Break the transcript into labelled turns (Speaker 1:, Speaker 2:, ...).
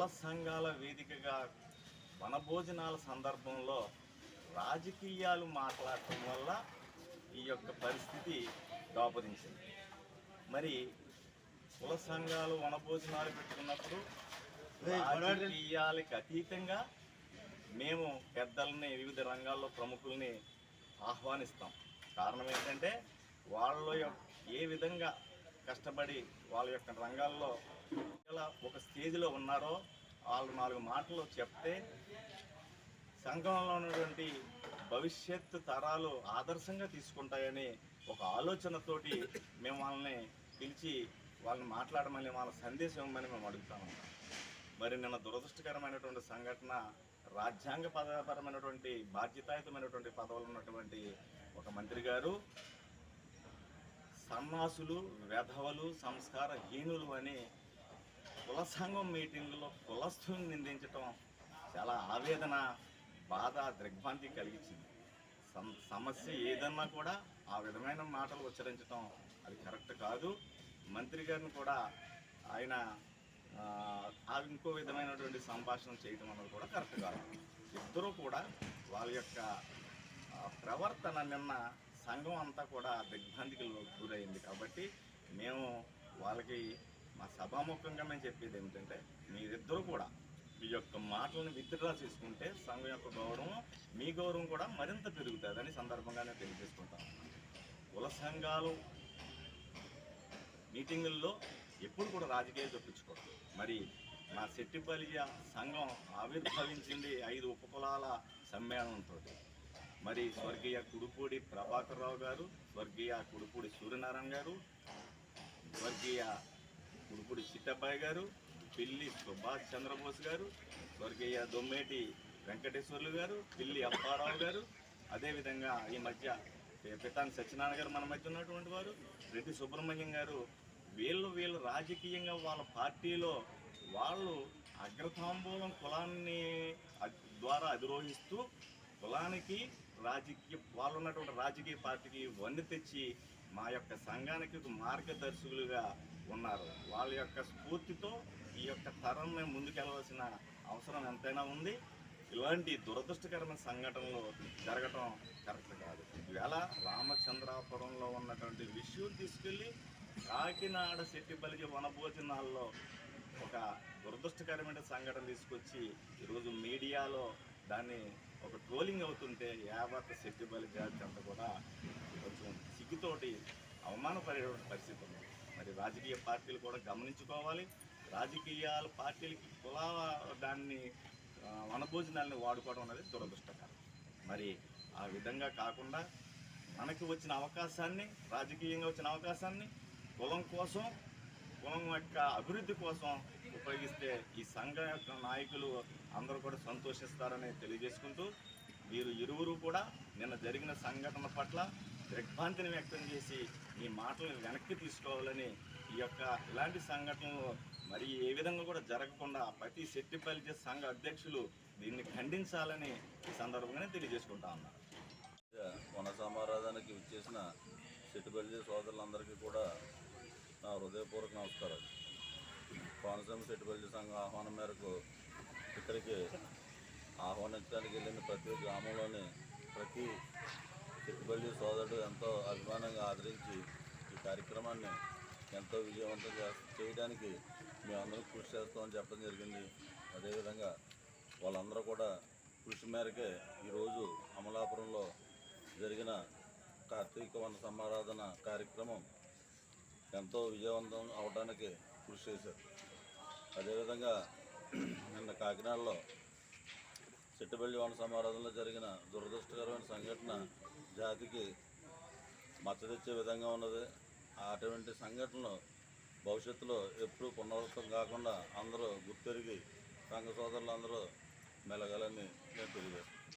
Speaker 1: కుల సంఘాల వేదికగా వనభోజనాల సందర్భంలో రాజకీయాలు మాట్లాడటం వల్ల ఈ యొక్క పరిస్థితి దాపరించింది. మరి కుల సంఘాలు వనభోజనాలు పెట్టుకున్నప్పుడు రాజకీయాలకు అతీతంగా మేము పెద్దల్ని వివిధ రంగాల్లో ప్రముఖుల్ని ఆహ్వానిస్తాం. కారణం ఏంటంటే వాళ్ళ ఏ విధంగా కష్టపడి వాళ్ళ యొక్క రంగాల్లో ఎలా ఒక స్టేజ్లో ఉన్నారో వాళ్ళు నాలుగు మాటలు చెప్తే సంఘంలో ఉన్నటువంటి భవిష్యత్తు తరాలు ఆదర్శంగా తీసుకుంటాయని ఒక ఆలోచనతోటి మేము వాళ్ళని పిలిచి వాళ్ళని మాట్లాడమని వాళ్ళ సందేశం ఇవ్వమని మేము అడుగుతాము మరి నిన్న దురదృష్టకరమైనటువంటి సంఘటన రాజ్యాంగ పదపరమైనటువంటి బాధ్యతాయుతమైనటువంటి పదవులు ఉన్నటువంటి ఒక మంత్రి గారు సన్నాసులు వెధవలు సంస్కారహీనులు అని కుల సంఘం మీటింగ్లో కులస్థుని నిందించటం చాలా ఆవేదన బాధ దిగ్భ్రాంతి కలిగించింది. సమస్య ఏదన్నా కూడా ఆ విధమైన మాటలు ఉచ్చరించటం అది కరెక్ట్ కాదు. మంత్రి గారిని కూడా ఆయన ఇంకో విధమైనటువంటి సంభాషణ చేయటం అన్నది కూడా కరెక్ట్ కాదు. ఇద్దరూ కూడా వాళ్ళ యొక్క ప్రవర్తన నిన్న సంఘం అంతా కూడా దిగ్భ్రాంతికి గురైంది కాబట్టి మేము వాళ్ళకి మా సభాముఖంగా మేము చెప్పేది ఏమిటంటే మీరిద్దరూ కూడా మీ యొక్క మాటలను విత్డ్రా చేసుకుంటే సంఘం యొక్క గౌరవం మీ గౌరవం కూడా మరింత పెరుగుతుందని సందర్భంగానే తెలియజేసుకుంటాం కుల సంఘాలు మీటింగుల్లో ఎప్పుడు కూడా రాజకీయాలు చొప్పించుకోవడం మరి మా శెట్టిపల్లియ సంఘం ఆవిర్భవించింది ఐదు ఉపకులాల సమ్మేళనంతో మరి స్వర్గీయ కుడుపూడి ప్రభాకర్ రావు గారు స్వర్గీయ కుడుపూడి సూర్యనారాయణ గారు స్వర్గీయ కుడుపూడి చిట్టబ్బాయి గారు పిల్లి సుభాష్ చంద్రబోస్ గారు స్వర్గీయ దొమ్మేటి వెంకటేశ్వర్లు గారు పిల్లి అప్పారావు గారు. అదేవిధంగా ఈ మధ్య పితాని సత్యనారాయణ గారు మన మధ్య ఉన్నటువంటి వారు రెడ్డి సుబ్రహ్మణ్యం గారు. వీళ్ళు వీళ్ళు రాజకీయంగా వాళ్ళ పార్టీలో వాళ్ళు అగ్రతాంబూలం కులాన్ని ద్వారా అధిరోహిస్తూ కులానికి రాజకీయ వాళ్ళు ఉన్నటువంటి రాజకీయ పార్టీకి వండి తెచ్చి మా యొక్క సంఘానికి ఒక మార్గదర్శకులుగా ఉన్నారు. వాళ్ళ యొక్క స్ఫూర్తితో ఈ యొక్క తరం మేము ముందుకెళ్ళవలసిన అవసరం ఎంతైనా ఉంది. ఇలాంటి దురదృష్టకరమైన సంఘటనలు జరగటం కరెక్ట్ కాదు. ఈవేళ రామచంద్రాపురంలో ఉన్నటువంటి విషయం తీసుకెళ్ళి కాకినాడ శెట్టిపల్లి వనభోజనాల్లో ఒక దురదృష్టకరమైన సంఘటన తీసుకొచ్చి ఈరోజు మీడియాలో దాన్ని ఒక ట్రోలింగ్ అవుతుంటే యావత్ శక్తి జాతి అంతా కూడా కొంచెం సిగ్గుతోటి అవమానపడే పరిస్థితి ఉంది. మరి రాజకీయ పార్టీలు కూడా గమనించుకోవాలి. రాజకీయాల పార్టీలకి కుల దాన్ని వనభోజనాలని వాడుకోవడం అనేది దురదృష్టకరం. మరి ఆ విధంగా కాకుండా మనకి వచ్చిన అవకాశాన్ని రాజకీయంగా వచ్చిన అవకాశాన్ని కులం కోసం కులం యొక్క అభివృద్ధి కోసం ఉపయోగిస్తే ఈ సంఘం యొక్క నాయకులు అందరూ కూడా సంతోషిస్తారని తెలియజేసుకుంటూ వీరు ఇరువురు కూడా నిన్న జరిగిన సంఘటన పట్ల దిగ్భ్రాంతిని వ్యక్తం చేసి ఈ మాటలను వెనక్కి తీసుకోవాలని ఈ యొక్క ఇలాంటి సంఘటనలు మరి ఏ విధంగా కూడా జరగకుండా ప్రతి శెట్టిపల్లి సంఘ అధ్యక్షులు దీన్ని ఖండించాలని ఈ సందర్భంగానే తెలియజేసుకుంటా ఉన్నారు.
Speaker 2: వన సమారాధానికి విచ్చేసిన శెట్టిపల్లి సోదరులందరికీ కూడా నా హృదయపూర్వక నమస్కారాలు. కోనసీమ సెట్టుబల్లి సంఘం ఆహ్వానం మేరకు ఇక్కడికి ఆహ్వానించడానికి వెళ్ళిన ప్రతి గ్రామంలోని ప్రతి చెట్టుపల్లి సోదరుడు ఎంతో అభిమానంగా ఆదరించి ఈ కార్యక్రమాన్ని ఎంతో విజయవంతంగా చేయడానికి మేమందరం కృషి చేస్తామని చెప్పడం జరిగింది. అదేవిధంగా వాళ్ళందరూ కూడా కృషి మేరకే ఈరోజు అమలాపురంలో జరిగిన కార్తీక వన సమారాధన కార్యక్రమం ఎంతో విజయవంతం అవడానికి కృషి చేశారు. అదేవిధంగా నిన్న కాకినాడలో చెట్టుబెల్లి వన సమారాధనలో జరిగిన దురదృష్టకరమైన సంఘటన జాతికి మచ్చ తెచ్చే విధంగా ఉన్నది. అటువంటి సంఘటనలు భవిష్యత్తులో ఎప్పుడూ పునరావృతం కాకుండా అందరూ గుర్తెరిగి సంఘ సోదరులు అందరూ మెలగాలని నేను తెలియజేస్తాను